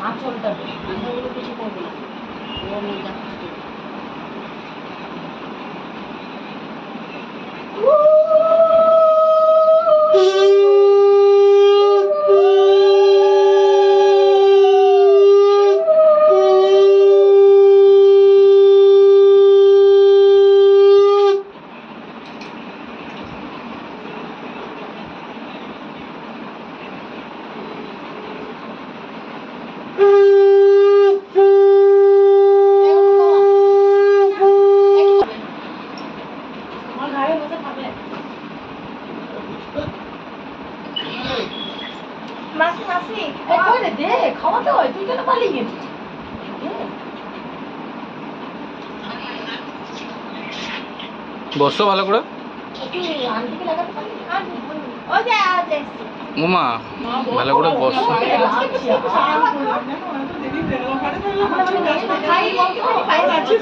আঁচলটা দে আঁচলগুলো কিছু করবে না। দে খাওয়াতে হয় তুই কেন পালিয়ে দে। বসো ভালো করে উমা ভালো করে বসো খাই পাইছি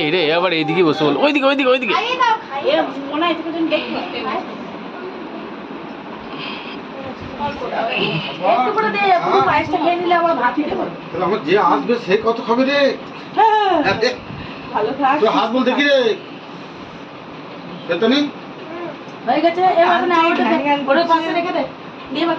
এই রে আবার এইদিকে বসে বল। ওইদিকে ওইদিকে ওইদিকে। যে আসবে সে কত খাবে রে? হ্যাঁ, হাত বল দেখি রে। বেতনি হয়ে গেছে এবার ওটা পাশে রেখে দে। দিয়ে